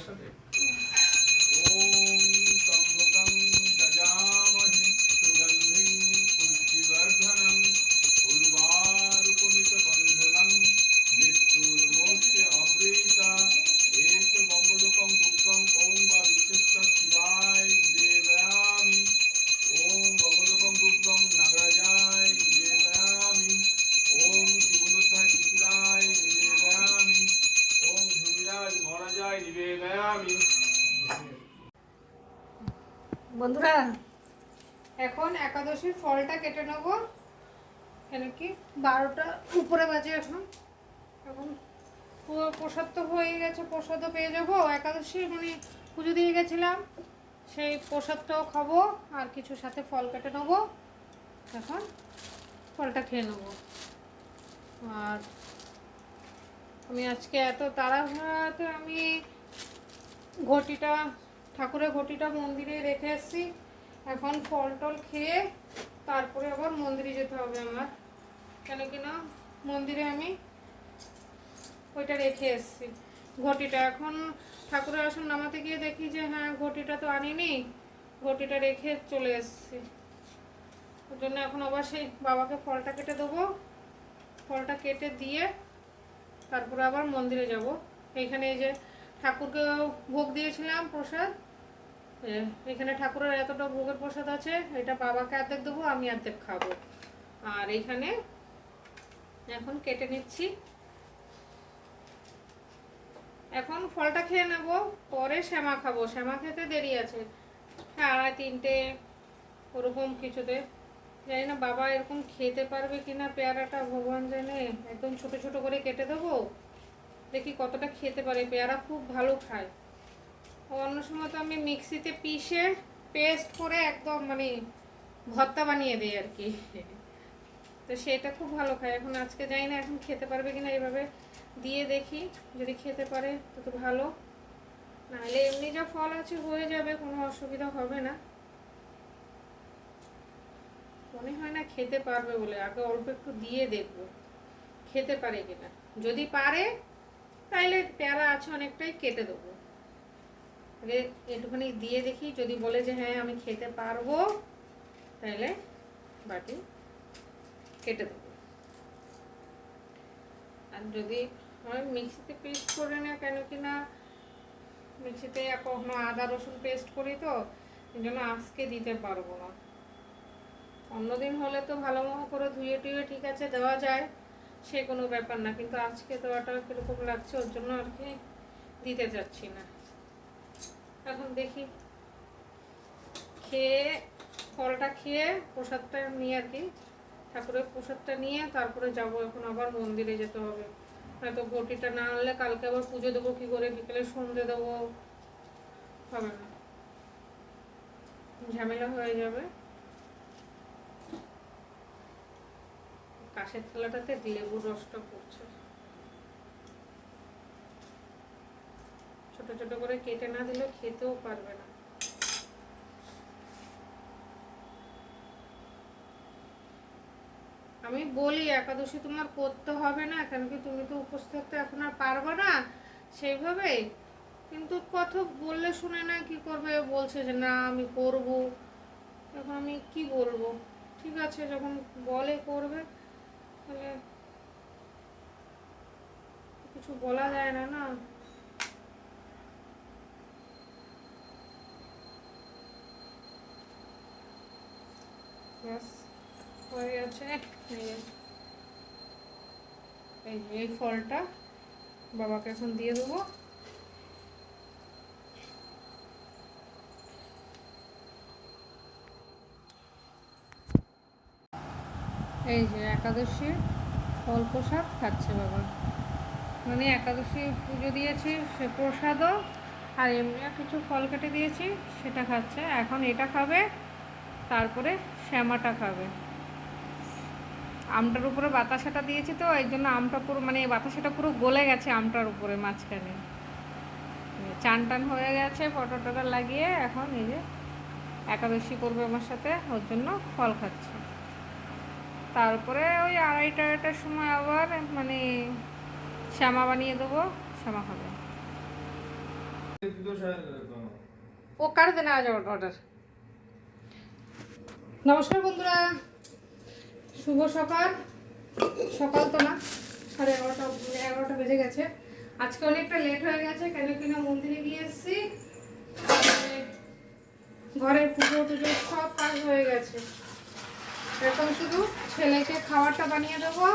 したね。বন্ধুরা, এখন একাদশীর ফলটা কেটে নেব। কেন কি, বারোটা উপরে বাজে এখন। এখন প্রসাদ তো হয়ে গেছে, প্রসাদও পেয়ে যাব। একাদশী মানে পুজো দিয়ে গেছিলাম, সেই প্রসাদটাও খাব আর কিছু সাথে ফল কেটে নেব। এখন ফলটা খেয়ে নেব। আর আমি আজকে এত তাড়াহুড়াতে আমি ঘটিটা, ঠাকুরের ঘটিটা মন্দিরে রেখে এসেছি। এখন ফল টল খেয়ে তারপরে আবার মন্দিরে যেতে হবে আমার। কেন কি না? মন্দিরে আমি ওইটা রেখে এসেছি। ঘটিটা এখন ঠাকুরের আসন নামাতে গিয়ে দেখি যে হ্যাঁ ঘটিটা তো আনিনি। ঘটিটা রেখে চলে এসেছি। ওর জন্য এখন আবার সেই বাবাকে ফলটা কেটে দেবো। ফলটা কেটে দিয়ে তারপরে আবার মন্দিরে যাব। এখানে এই যে ঠাকুরকে ভোগ দিয়েছিলাম প্রসাদ। এখানে ঠাকুরের এতটা ভোগের প্রসাদ আছে, এটা বাবাকে অর্ধেক দেবো, আমি অর্ধেক খাব। আর এখানে এখন কেটে নিচ্ছি। এখন ফলটা খেয়ে নেব, পরে শ্যামা খাব। শ্যামা খেতে দেরি আছে হ্যাঁ আড়াই তিনটে, ওরকম কিছুতে। জানি না বাবা এরকম খেতে পারবে কিনা, পেয়ারাটা ভগবান জানে। একদম ছোট ছোট করে কেটে দেবো। দেখি কতটা খেতে পারে, পেয়ারা খুব ভালো খায়। অন্য সময় তো আমি মিক্সিতে পিষে পেস্ট করে একদম মানে ভর্তা বানিয়ে দিই আর কি। তো সেটা খুব ভালো খায়। এখন আজকে জানি না এখন খেতে পারবে কিনা এভাবে দিয়ে দেখি, যদি খেতে পারে তো তো ভালো। নাহলে এমনি যা ফল আছে হয়ে যাবে, কোনো অসুবিধা হবে না। মনে হয় না খেতে পারবে বলে, আগে অল্প একটু দিয়ে দেখব, খেতে পারে কিনা। যদি পারে তাইলে পেয়ারা আছে অনেকটাই কেটে দেবো। আগে একটুখানি দিয়ে দেখি, যদি বলে যে হ্যাঁ আমি খেতে পারব তাহলে বাটি কেটে দেবো। আর যদি আমি মিক্সিতে পেস্ট করে না, কেন কি না? মিক্সিতে কখনো আদা, রসুন পেস্ট করি তো, এই জন্য আজকে দিতে পারব না। অন্যদিন হলে তো ভালো মতো করে ধুয়ে টুয়ে ঠিক আছে দেওয়া যায়। সে কোনো ব্যাপার না, কিন্তু আজকে দেওয়াটা কীরকম লাগছে ওর জন্য আর কি দিতে যাচ্ছি না। এখন দেখি খেয়ে ফলটা খেয়ে প্রসাদটা নিয়ে আর কি, ঠাকুরের প্রসাদটা নিয়ে তারপরে যাব এখন আবার মন্দিরে যেতে হবে। হয়তো ঘটিটা না আনলে কালকে আবার পুজো দেবো কী করে, বিকেলে সন্ধে দেবো, হবে না। ঝামেলা হয়ে যাবে। কাশের থালাটাতে লেবুর রসটা পড়ছে। ছোট ছোট করে কেটে না দিলে খেতেও পারবে না। আমি বলি, একাদশী তোমার করতে হবে না, কেন কি তুমি তো উপোস থাকতে এখন আর পারবে না সেইভাবে। কিন্তু কথা বললে শুনে না কি করবে, বলছে যে না, আমি করব। এখন আমি কি বলব? ঠিক আছে, যখন বলে করবে তাহলে কিছু বলা যায় না না ব্যাস, হয়ে গেছে এই যে। এই যে এই ফলটা বাবাকে এখন দিয়ে দেবো এই যে একাদশীর ফল প্রসাদ খাচ্ছে বাবা। মানে একাদশী পুজো দিয়েছি, সে প্রসাদও, আর এমনিও কিছু ফল কেটে দিয়েছি, সেটা খাচ্ছে। এখন এটা খাবে, তারপরে শ্যামাটা খাবে। আমটার উপরে বাতাসাটা দিয়েছি তো, এই জন্য আমটা পুরো মানে বাতাসাটা পুরো গলে গেছে আমটার উপরে মাঝখানে। চান টান হয়ে গেছে ফটো টটো লাগিয়ে এখন এই যে একাদশী করবে আমার সাথে, ওর জন্য ফল খাচ্ছে। তারপরে ওই আড়াইটা আড়াইটার সময় আবার মানে শ্যামা বানিয়ে দেবো, শ্যামা খাবে। ও কার দেন আজ অর্ডার নমস্কার বন্ধুরা, শুভ সকাল। সকাল তো না, সাড়ে এগারোটা এগারোটা বেজে গেছে। আজকে অনেকটা লেট হয়ে গেছে, কেন কিনা মন্দিরে গিয়ে এসেছি। ঘরের পুজো টুজো সব কাজ হয়ে গেছে। এখন শুধু ছেলেকে খাবারটা বানিয়ে দেবো।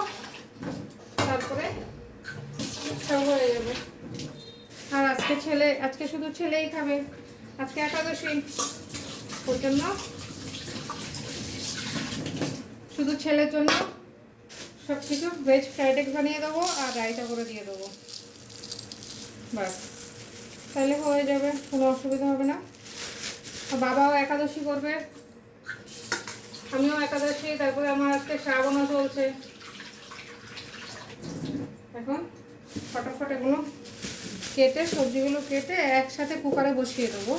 তারপরে সব হয়ে যাবে। আর আজকে ছেলে, আজকে শুধু ছেলেই খাবে। আজকে একাদশী। ওর জন্য শুধু ছেলের জন্য সব কিছু ভেজ ফ্রাইড এগ বানিয়ে দেবো আর রায়তা করে দিয়ে দেবো। বাস তাহলে হয়ে যাবে, কোনো অসুবিধা হবে না। বাবাও একাদশী করবে। একাদশী, তারপরে আমার আজকে শ্রাবণও চলছে। এখন ফটাফট এগুলো কেটে, সবজিগুলো কেটে একসাথে কুকারে বসিয়ে দেবো।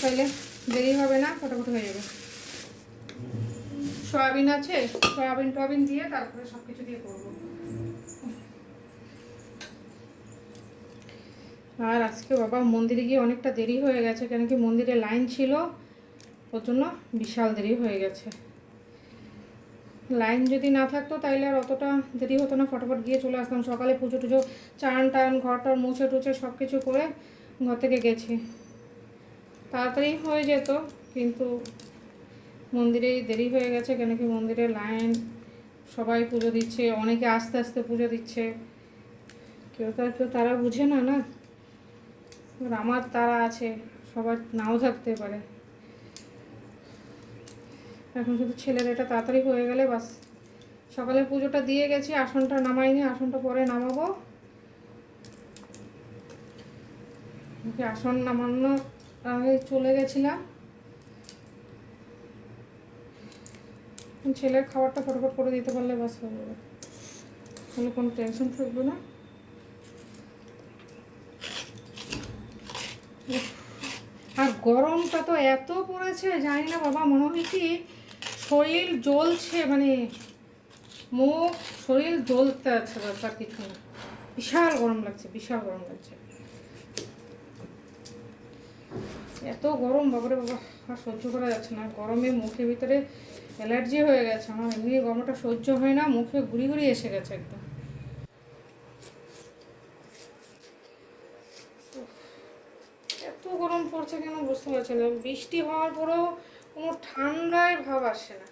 তাহলে দেরি হবে না, ফটাফট হয়ে যাবে। সয়াবিন আছে, সয়াবিন টয়াবিন দিয়ে তারপরে সব কিছু দিয়ে করব। আর আজকে বাবা মন্দিরে গিয়ে অনেকটা দেরি হয়ে গেছে, কেন কি মন্দিরে লাইন ছিল, ওর জন্য বিশাল দেরি হয়ে গেছে। লাইন যদি না থাকতো তাইলে আর অতটা দেরি হতো না, ফটাফট গিয়ে চলে আসতাম। সকালে পুজো টুজো, চান টান, ঘর টর মুছে টুছে সব কিছু করে ঘর থেকে গেছি। তাড়াতাড়ি হয়ে যেত, কিন্তু মন্দিরে দেরি হয়ে গেছে, কেন কি মন্দিরে লাইন, সবাই পুজো দিচ্ছে, অনেকে আস্তে আস্তে পুজো দিচ্ছে। কেউ তো কেউ তারা বুঝে না না? আমার তারা আছে, সবার নাও থাকতে পারে। এখন শুধু ছেলের এটা তাড়াতাড়ি হয়ে গেলে বাস। সকালে পুজোটা দিয়ে গেছি, আসনটা নামাইনি আসনটা পরে নামাবো। আসন নামানো আগে চলে গেছিলাম। ছেলের খাবারটা ফটোফট করে দিতে পারলে বাস হয়ে যাবে। তাহলে কোনো টেনশন থাকবে না। আর গরমটা তো এত পড়েছে, জানি না বাবা, মনে হয় কি শরীর জ্বলছে মানে মুখ, শরীর জ্বলতে আছে ব্যাপার কিছু না বিশাল গরম লাগছে, বিশাল গরম লাগছে। এত গরম, বাবারে বাবা, আর সহ্য করা যাচ্ছে না। গরমে মুখের ভিতরে অ্যালার্জি হয়ে গেছে আমার, এমনি গরমটা সহ্য হয় না, মুখে গুড়ি গুড়ি এসে গেছে একদম। এত গরম পড়ছে কেন বুঝতে পারছি না। বৃষ্টি হওয়ার পরেও কোনো ঠান্ডায় ভাব আসে না।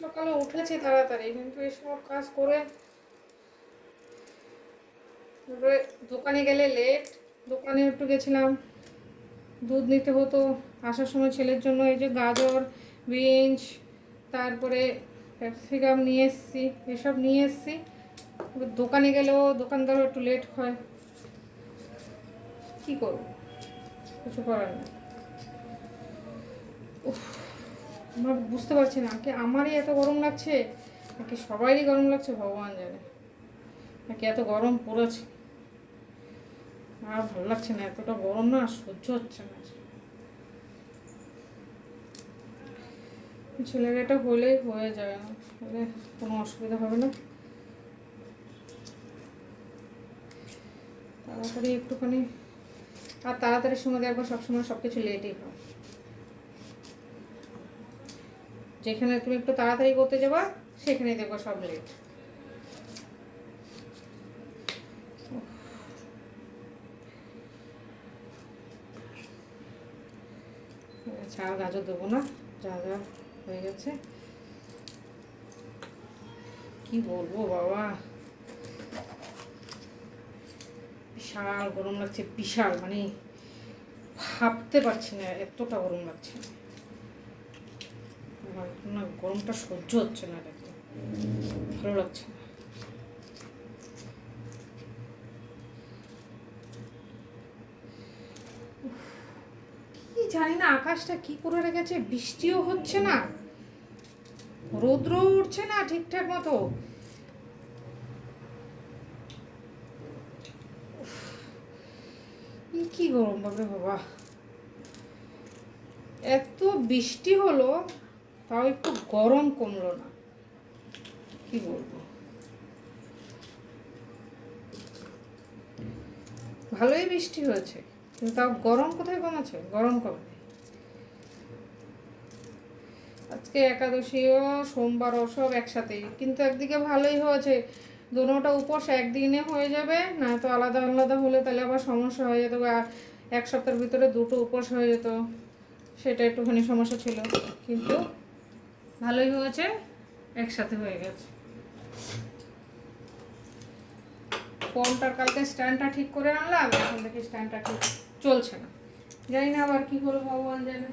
সকালে উঠেছি তাড়াতাড়ি, কিন্তু এসব কাজ করে তারপরে দোকানে গেলে লেট দোকানে একটু গেছিলাম। দুধ নিতে হতো, আসার সময় ছেলের জন্য এই যে গাজর, বিনস, তারপরে ক্যাপসিকাম নিয়ে এসছি, এসব নিয়ে এসছি। দোকানে গেলেও দোকানদারও একটু লেট হয়। কি করব? কিছু করার উফ, আমার বুঝতে পারছি না কি আমারই এত গরম লাগছে নাকি সবারই গরম লাগছে ভগবান জানে। নাকি এত গরম পড়েছে। আর ভালো লাগছে না এতটা গরম না সহ্য হচ্ছে না। ছেলের এটা হলেই হয়ে যাবে না হলে কোনো অসুবিধা হবে না। তাড়াতাড়ি একটুখানি আর তাড়াতাড়ির সময় দেখব সবসময় সব কিছু লেটই হয়। যেখানে তুমি একটু তাড়াতাড়ি করতে যাবা, সেখানে দেখব সব লেট আচ্ছা আর গাজর দেবো না, যা যা হয়ে গেছে। কি বলব বাবা? বিশাল গরম লাগছে, বিশাল মানে ভাবতে পারছি না এতটা গরম লাগছে। না গরমটা সহ্য হচ্ছে না দেখতে ভালো লাগছে না। কি জানি না আকাশটা কি করে রেখেছে বৃষ্টিও হচ্ছে না। রৌদ্র উঠছে না ঠিকঠাক মতো। কি গরম বাবরে বাবা। এত বৃষ্টি হলো, তাও একটু গরম কমলো না। কি বলব? ভালোই বৃষ্টি হয়েছে, কিন্তু তাও গরম কোথায় কমেছে? গরম কমে আজকে একাদশীও, সোমবারও সব একসাথে কিন্তু একদিকে ভালোই হয়েছে দুটোটা উপোস একদিনে হয়ে যাবে, না তো আলাদা আলাদা হলে তাহলে আবার সমস্যা হয়ে যেত এক সপ্তাহের ভিতরে দুটো উপোস হয়ে যেত, সেটা একটুখানি সমস্যা ছিল। কিন্তু ভালোই হয়েছে, একসাথে হয়ে গেছে। ফোনটার কালকে স্ট্যান্ডটা ঠিক করে আনলাম, এখন দেখি স্ট্যান্ডটা ঠিক চলছে না। জানি না আবার কি করব ভগবান জানে।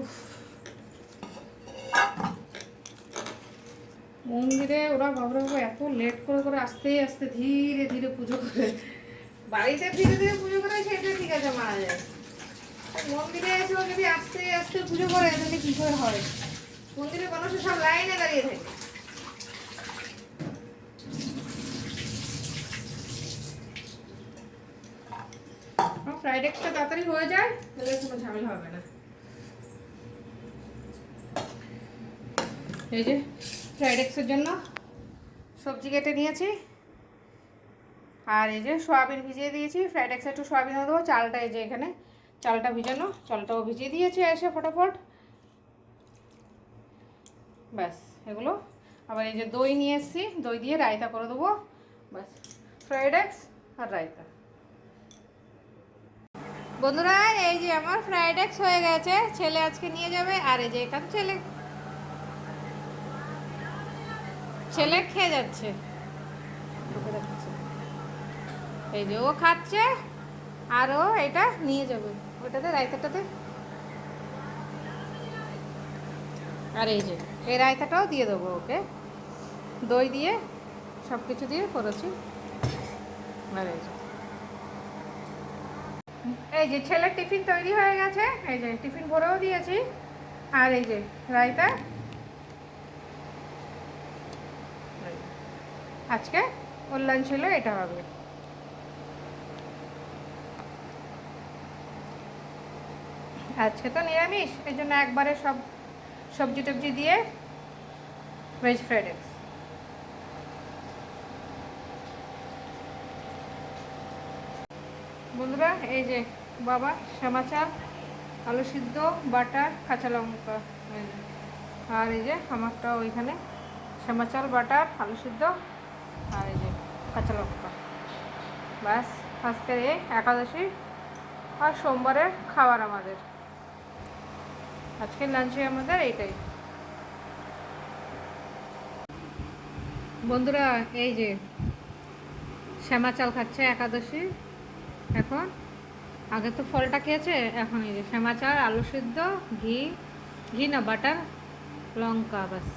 উফ। মন্দিরে ওরা বাবরা বাবা এত লেট করে করে আস্তে আস্তে ধীরে ধীরে পুজো করে। বাড়িতে ধীরে ধীরে পুজো করে সেটা ঠিক আছে মারা যায়। মন্দিরে এসেও যদি আস্তে আস্তে পুজো করে, তাহলে কি করে হয়? মন্দিরে মানুষের সব লাইনে দাঁড়িয়ে থাকে। ফ্রাইড তাড়াতাড়ি হয়ে যায়, তাহলে কোনো ঝামেলা হবে না। এই যে ফ্রাইড এগসের জন্য সবজি কেটে নিয়েছি। আর এই যে সয়াবিন ভিজিয়ে দিয়েছি। ফ্রাইড এগসে একটু সয়াবিন দেবো, চালটা এই যে এখানে, চালটা ভিজানো, চালটাও ভিজিয়ে দিয়েছি এসে ফটাফট। ব্যাস, এগুলো। আবার এই যে দই নিয়ে এসেছি, দই দিয়ে রায়তা করে দেবো। ব্যাস ফ্রাইড এগস আর রায়তা। বন্ধুরা, এই যে আমার ফ্রাইড এগস হয়ে গেছে, ছেলে আজকে নিয়ে যাবে। আর এই যে এখানে ছেলে ছেলে খেয়ে যাচ্ছে। এই যে ও খাচ্ছে, আর ও এটা নিয়ে যাবে। ওটাতে, রায়তাটাতে। আর এই যে, এই রায়তাটাও দিয়ে দেবো ওকে। দই দিয়ে সব কিছু দিয়ে করেছি। আর এই যে। এই যে, ছেলের টিফিন তৈরি হয়ে গেছে। এই যে, টিফিন ভরেও দিয়েছি। আর এই যে, রায়তা আজকে ওর লাঞ্চ ছিল, এটা হবে। আজকে তো নিরামিষ, এই জন্য একবারে সব সবজি টবজি দিয়ে ভেজ ফ্রাইড রাইস বন্ধুরা, এই যে বাবা, শ্যামা চাল আলু সিদ্ধ, বাটার, কাঁচা লঙ্কা আর এই যে আমারটা ওইখানে, শ্যামা চাল, বাটার, আলু সিদ্ধ আর এই যে কাঁচা লঙ্কা। ব্যাস, আজকের এই একাদশী আর সোমবারের খাবার আমাদের। আজকের লাঞ্চে আমাদের এইটাই। বন্ধুরা, এই যে শ্যামা চাল খাচ্ছে একাদশী, এখন আগে তো ফলটা খেয়েছে, এখন এই যে শ্যামা চাল, আলু সিদ্ধ, ঘি ঘি না, বাটার, লঙ্কা বাস